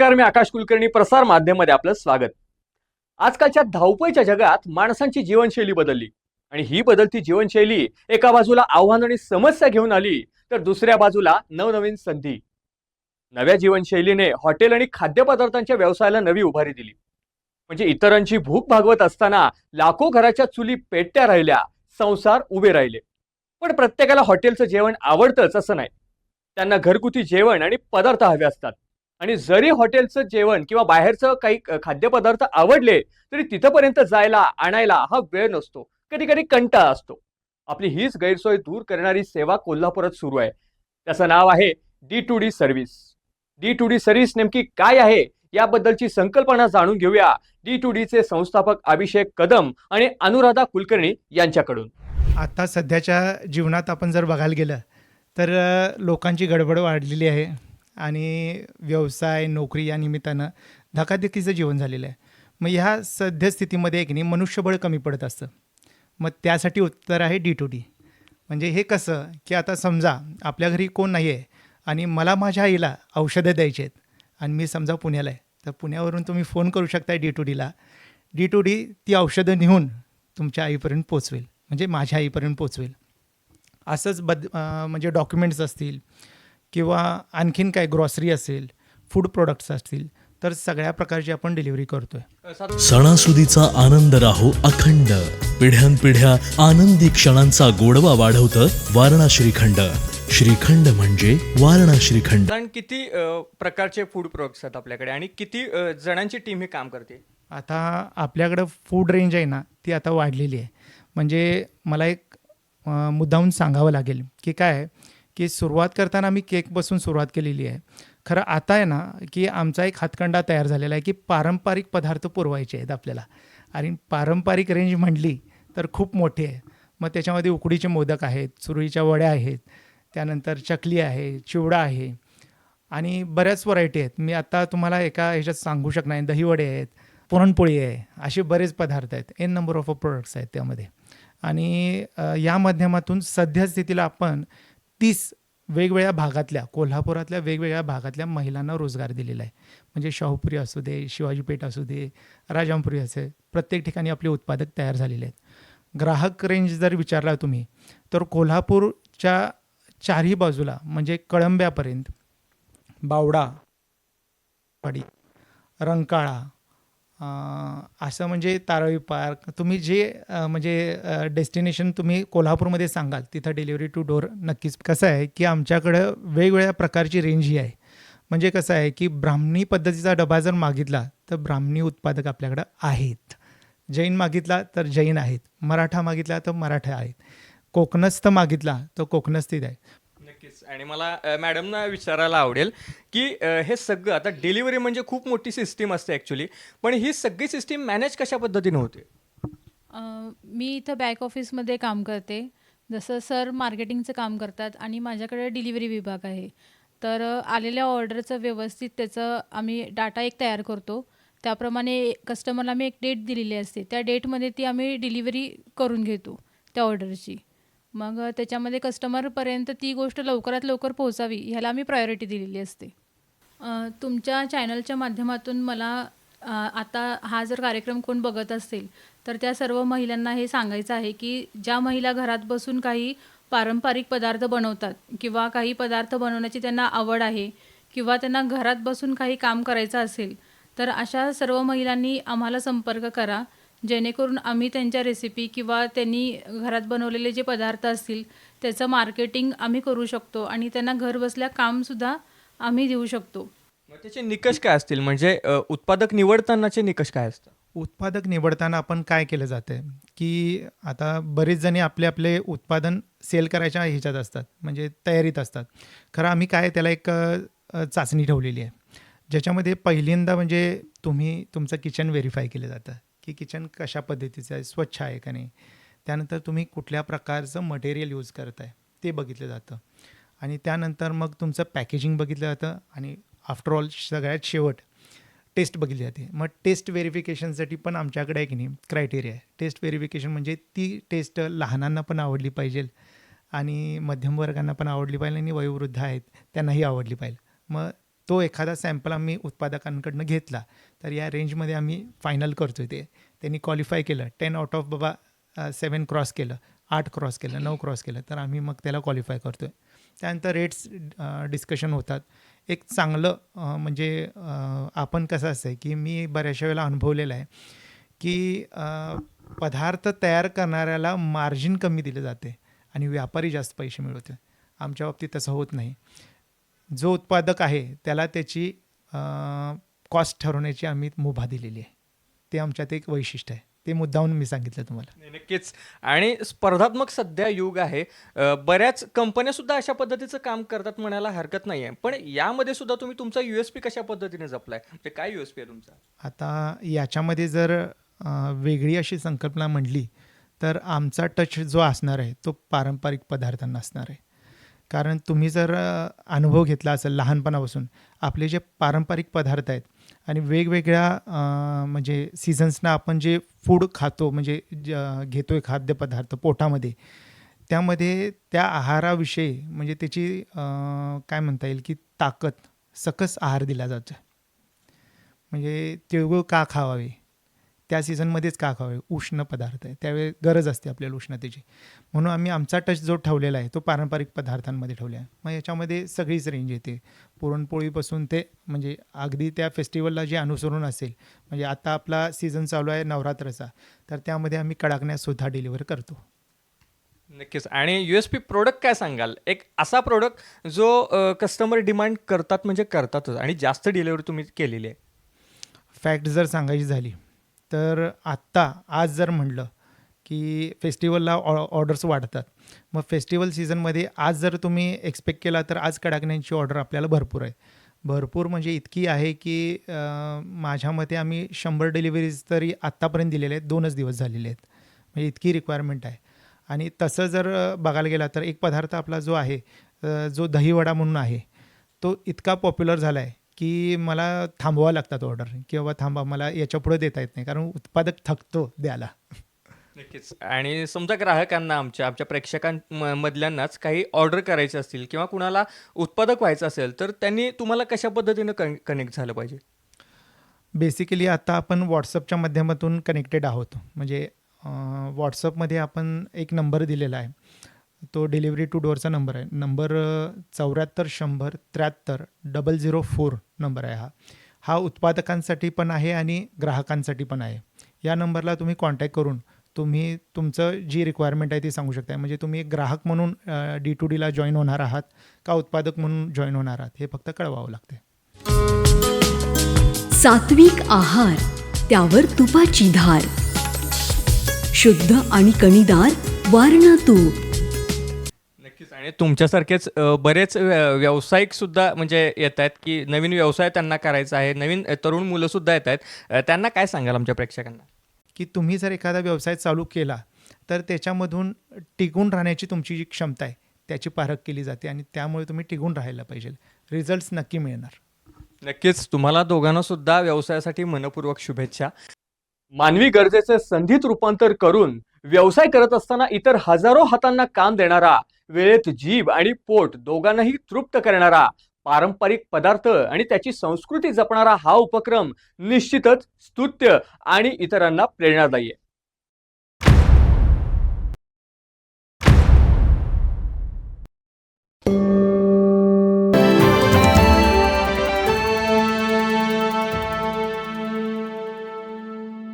नमस्कार मी आकाश कुलकर्णी प्रसार माध्यमामध्ये आपलं स्वागत. आजकालच्या धावपळीच्या जगात माणसांची जीवनशैली बदलली आणि ही बदलती जीवनशैली एका बाजूला आव्हान आणि समस्या घेऊन आली तर दुसऱ्या बाजूला नवनवीन संधी. नव्या जीवनशैलीने हॉटेल आणि खाद्यपदार्थांच्या व्यवसायाला नवी उभारी दिली. म्हणजे इतरांची भूक भागवत असताना लाखो घराच्या चुली पेटत्या राहिल्या संसार उभे राहिले. पण प्रत्येकाला हॉटेलचं जेवण आवडतंच असं नाही. त्यांना घरगुती जेवण आणि पदार्थ हवे असतात. आणि जरी हॉटेलचं जेवण किंवा बाहेरचं काही खाद्यपदार्थ आवडले तरी तिथंपर्यंत जायला आणायला हा वेळ नसतो. कधी कधी कंटाळा असतो. आपली हीच गैरसोय दूर करणारी सेवा कोल्हापुरात सुरू आहे. त्याचं नाव आहे D to D service D to D service नेमकी काय आहे याबद्दलची संकल्पना जाणून घेऊया डी टू डीचे संस्थापक अभिषेक कदम आणि अनुराधा कुलकर्णी यांच्याकडून. आता सध्याच्या जीवनात आपण जर बघायला गेलं तर लोकांची गडबड वाढलेली आहे. आणि व्यवसाय नोकरी या निमित्तानं धकाधकीचं जीवन झालेलं आहे. मग ह्या सद्यस्थितीमध्ये एक नाही मनुष्यबळ कमी पडत असतं. मग त्यासाठी उत्तर आहे डी टू डी म्हणजे हे कसं की आता समजा आपल्या घरी कोण नाही आहे आणि मला माझ्या आईला औषधं द्यायची आहेत आणि मी समजा पुण्याला आहे तर पुण्यावरून तुम्ही फोन करू शकता डी टू डीला डी टू डी ती औषधं नेऊन तुमच्या आईपर्यंत पोचवेल. म्हणजे माझ्या आईपर्यंत पोचवेल. असंच बद म्हणजे डॉक्युमेंट्स असतील किंवा आणखीन काय ग्रॉसरी असेल फूड प्रोडक्ट्स असतील तर सगळ्या प्रकारची आपण डिलिव्हरी करतो आहे सणासुदीचा आनंद राहो अखंड. पिढ्यानपिढ्या आनंदी क्षणांचा गोडवा वाढवतं वारणा श्रीखंड श्रीखंड म्हणजे वारणा श्रीखंड साधारण किती प्रकारचे फूड प्रोडक्ट्स आहेत आपल्याकडे आणि किती जणांची टीम हे काम करते? आता आपल्याकडं फूड रेंज आहे ना ती आता वाढलेली आहे. म्हणजे मला एक मुद्दाहून सांगावं लागेल की काय आहे की सुरुवात करताना आम्ही केकपासून सुरुवात केलेली आहे. खरं आता आहे ना की आमचा एक हातखंडा तयार झालेला आहे की पारंपरिक पदार्थ पुरवायचे आहेत आपल्याला. आणि पारंपरिक रेंज म्हटली तर खूप मोठी आहे. मग त्याच्यामध्ये उकडीचे मोदक आहेत चुरळीच्या वड्या आहेत त्यानंतर चकली आहे चिवडा आहे. आणि बऱ्याच व्हरायटी आहेत. मी आता तुम्हाला एका ह्याच्यात सांगू शकणार दहीवडे आहेत पुरणपोळी आहे असे बरेच पदार्थ आहेत. एन नंबर ऑफ प्रोडक्ट्स आहेत त्यामध्ये. आणि या माध्यमातून सध्या स्थितीला आपण तीस वेगवेगळ्या भागातल्या कोल्हापुरातल्या वेगवेगळ्या भागातल्या महिलांना रोजगार दिलेला आहे. म्हणजे शाहूपुरी असू दे शिवाजीपेठ असू दे राजामपुरी असे प्रत्येक ठिकाणी आपले उत्पादक तयार झालेले आहेत. ग्राहक रेंज जर विचारला तुम्ही तर कोल्हापूरच्या चारही बाजूला म्हणजे कळंब्यापर्यंत बावडा पाडी रंकाळा असं म्हणजे तारळी पार्क तुम्ही जे म्हणजे डेस्टिनेशन तुम्ही कोल्हापूरमध्ये सांगाल तिथं डिलिव्हरी टू डोर नक्कीच. कसं आहे की आमच्याकडं वेगवेगळ्या प्रकारची रेंज ही आहे. म्हणजे कसं आहे की ब्राह्मणी पद्धतीचा डबा जर मागितला तर ब्राह्मणी उत्पादक आपल्याकडं आहेत. जैन मागितला तर जैन आहेत. मराठा मागितला तर मराठा आहेत. कोकणस्थ मागितला तर कोकणस्थित आहे नक्कीच. आणि मला अ, मॅडमना विचारायला आवडेल की अ, हे सगळं आता डिलिव्हरी म्हणजे खूप मोठी सिस्टीम असते ॲक्च्युली पण ही सगळी सिस्टीम मॅनेज कशा पद्धतीने होते? अ, मी इथं बॅक ऑफिसमध्ये काम करते. जसं सर मार्केटिंगचं काम करतात आणि माझ्याकडे डिलिव्हरी विभाग आहे. तर अ, आलेल्या ऑर्डरचं व्यवस्थित त्याचं आम्ही डाटा एक तयार करतो. त्याप्रमाणे कस्टमरला आम्ही एक डेट दिलेली असते. त्या डेटमध्ये ती आम्ही डिलिव्हरी करून घेतो त्या ऑर्डरची मग अ, त्याच्यामध्ये कस्टमरपर्यंत ती गोष्ट लवकरात लवकर पोहोचावी ह्याला आम्ही प्रायोरिटी दिलेली असते. अ, तुमच्या चॅनलच्या माध्यमातून मला अ, आता हा जर कार्यक्रम कोण बघत असेल तर त्या सर्व महिलांना हे सांगायचं आहे की ज्या महिला घरात बसून काही पारंपरिक पदार्थ बनवतात किंवा काही पदार्थ बनवण्याची त्यांना आवड आहे किंवा त्यांना घरात बसून काही काम करायचं असेल तर अशा सर्व महिलांनी आम्हाला संपर्क करा. जेणेकरून आम्ही त्यांच्या रेसिपी किंवा त्यांनी घरात बनवलेले जे पदार्थ असतील त्याचं मार्केटिंग आम्ही करू शकतो आणि त्यांना घरबसल्या कामसुद्धा आम्ही देऊ शकतो. मग त्याचे निकष काय असतील? म्हणजे अ, उत्पादक निवडतानाचे निकष काय असतात? उत्पादक निवडताना आपण काय केलं जातं? की आता बरेच जणी आपले आपले उत्पादन सेल करायच्या ह्याच्यात असतात म्हणजे तयारीत असतात. खरं आम्ही काय त्याला एक अ, चाचणी ठेवलेली आहे. ज्याच्यामध्ये पहिल्यांदा म्हणजे तुम्ही तुमचं किचन व्हेरीफाय केलं जातं. की किचन कशा पद्धतीचं आहे स्वच्छ आहे का नाही. त्यानंतर तुम्ही कुठल्या प्रकारचं मटेरियल यूज करत आहे ते बघितलं जातं. आणि त्यानंतर मग तुमचं पॅकेजिंग बघितलं जातं आणि आफ्टर ऑल सगळ्यात शेवट टेस्ट बघितली जाते. मग टेस्ट व्हेरिफिकेशनसाठी पण आमच्याकडे आहे की नाही क्रायटेरिया आहे. टेस्ट व्हेरिफिकेशन म्हणजे ती टेस्ट लहानांना पण आवडली पाहिजे आणि मध्यमवर्गांना पण आवडली पाहिजे आणि वयोवृद्ध आहेत त्यांनाही आवडली पाहिजे. मग तो एखादा सॅम्पल आम्ही उत्पादकांकडनं घेतला तर या रेंजमध्ये आम्ही फायनल करतो ते. त्यांनी क्वालिफाय केलं. टेन आउट ऑफ बाबा सेवन क्रॉस केलं आठ क्रॉस केलं नऊ क्रॉस केलं तर आम्ही मग त्याला क्वालिफाय करतो आहे त्यानंतर रेट्स डिस्कशन होतात. एक चांगलं म्हणजे आपण कसं असतं आहे की मी बऱ्याचशा वेळेला अनुभवलेलं आहे की पदार्थ तयार करणाऱ्याला मार्जिन कमी दिले जाते आणि व्यापारी जास्त पैसे मिळवते आमच्या बाबतीत तसं होत नाही. जो उत्पादक आहे त्याला त्याची कॉस्ट ठरवण्याची आम्ही मुभा दिलेली आहे. ते आमच्यात एक वैशिष्ट्य आहे. ते मुद्दाहून मी सांगितलं तुम्हाला. नक्कीच. आणि स्पर्धात्मक सध्या युग आहे. बऱ्याच कंपन्या सुद्धा अशा पद्धतीचं काम करतात म्हणायला हरकत नाही आहे. पण यामध्ये सुद्धा तुम्ही तुमचा युएसपी कशा पद्धतीने जपलाय? म्हणजे काय युएसपी आहे तुमचा? आता याच्यामध्ये जर वेगळी अशी संकल्पना म्हटली तर आमचा टच जो असणार आहे तो पारंपरिक पदार्थांना असणार आहे. कारण तुम्ही जर अनुभव घेतला असेल लहानपणापासून आपले जे पारंपरिक पदार्थ आहेत आणि वेगवेगळ्या म्हणजे सीझन्सना आपण जे फूड खातो म्हणजे ज- आहे खाद्यपदार्थ पोटामध्ये त्यामध्ये त्या आहाराविषयी म्हणजे त्याची काय म्हणता येईल की ताकद सकस आहार दिला जातो म्हणजे तिळगुळ का खावावे? त्या सीझनमध्येच का खावे? उष्ण पदार्थ आहे. त्यावेळी गरज असते आपल्याला उष्णतेची. म्हणून आम्ही आमचा टच जो ठेवलेला आहे तो पारंपरिक पदार्थांमध्ये ठेवला आहे. मग याच्यामध्ये सगळीच रेंज येते. पुरणपोळीपासून ते म्हणजे अगदी त्या फेस्टिवलला जे अनुसरून असेल म्हणजे आता आपला सीझन चालू आहे नवरात्राचा तर त्यामध्ये आम्ही कडाकण्यासुद्धा डिलिव्हर करतो. नक्कीच. आणि युएसपी प्रोडक्ट काय सांगाल? एक असा प्रोडक्ट जो कस्टमर डिमांड करतात म्हणजे करतातच. आणि जास्त डिलिव्हरी तुम्ही केलेली आहे. फॅक्ट जर सांगायची झाली तर आत्ता आज जर म्हटलं की फेस्टिवलला ऑ ऑर्डर्स वाढतात मग फेस्टिवल सीझनमध्ये आज जर तुम्ही एक्सपेक्ट केला तर आज कडाकण्यांची ऑर्डर आपल्याला भरपूर आहे. भरपूर म्हणजे इतकी आहे की माझ्या मते आम्ही शंभर डिलिव्हरीज तरी आत्तापर्यंत दिलेले आहेत दोनच दिवस झालेले आहेत. म्हणजे इतकी रिक्वायरमेंट आहे. आणि तसं जर बघायला गेला तर एक पदार्थ आपला जो आहे जो दहीवडा म्हणून आहे तो इतका पॉप्युलर झाला आहे की मला थांबवावं लागतात ऑर्डर की बाबा थांबा मला याच्यापुढे देता येत नाही कारण उत्पादक थकतो द्यायला. नक्कीच. आणि समजा ग्राहकांना आमच्या आमच्या प्रेक्षकांमधल्यांनाच काही ऑर्डर करायचे असतील किंवा कुणाला उत्पादक व्हायचं असेल तर त्यांनी तुम्हाला कशा पद्धतीनं कन कनेक्ट झालं पाहिजे? बेसिकली आता आपण व्हॉट्सअपच्या माध्यमातून कनेक्टेड आहोत. म्हणजे व्हॉट्सअपमध्ये आपण एक नंबर दिलेला आहे. तो डिलिव्हरी टू डोअरचा नंबर आहे. नंबर चौऱ्याहत्तर शंभर त्र्याहत्तर डबल झिरो फोर नंबर आहे हा. हा उत्पादकांसाठी पण आहे आणि ग्राहकांसाठी पण आहे. या नंबरला तुम्ही कॉन्टॅक्ट करून तुम्ही तुमचं जी रिक्वायरमेंट आहे ती सांगू शकता म्हणजे तुम्ही एक ग्राहक म्हणून डी टू डीला जॉईन होणार आहात का उत्पादक म्हणून जॉईन होणार आहात हे फक्त कळवावं लागते सात्विक आहार त्यावर तुपाची धार. शुद्ध आणि कणीदार वारणा तूप. तुमच्यासारखेच अ, बरेच व्य- व्यावसायिक सुद्धा म्हणजे येत आहेत की नवीन व्यवसाय त्यांना करायचा आहे नवीन अ, तरुण मुलं सुद्धा येत आहेत. अ, त्यांना काय सांगाल आमच्या प्रेक्षकांना? की तुम्ही जर एखादा व्यवसाय चालू केला तर त्याच्यामधून टिकून राहण्याची तुमची जी क्षमता आहे त्याची पारख केली जाते आणि त्यामुळे तुम्ही टिकून राहायला पाहिजे. रिझल्ट्स नक्की मिळणार. नक्कीच. तुम्हाला दोघांना सुद्धा व्यवसायासाठी मनपूर्वक शुभेच्छा. मानवी गरजेचे संधीत रूपांतर करून व्यवसाय करत असताना इतर हजारो हातांना काम देणारा वेळेत जीभ आणि पोट दोघांनाही तृप्त करणारा पारंपरिक पदार्थ आणि त्याची संस्कृती जपणारा हा उपक्रम निश्चितच स्तुत्य आणि इतरांना प्रेरणादायी आहे.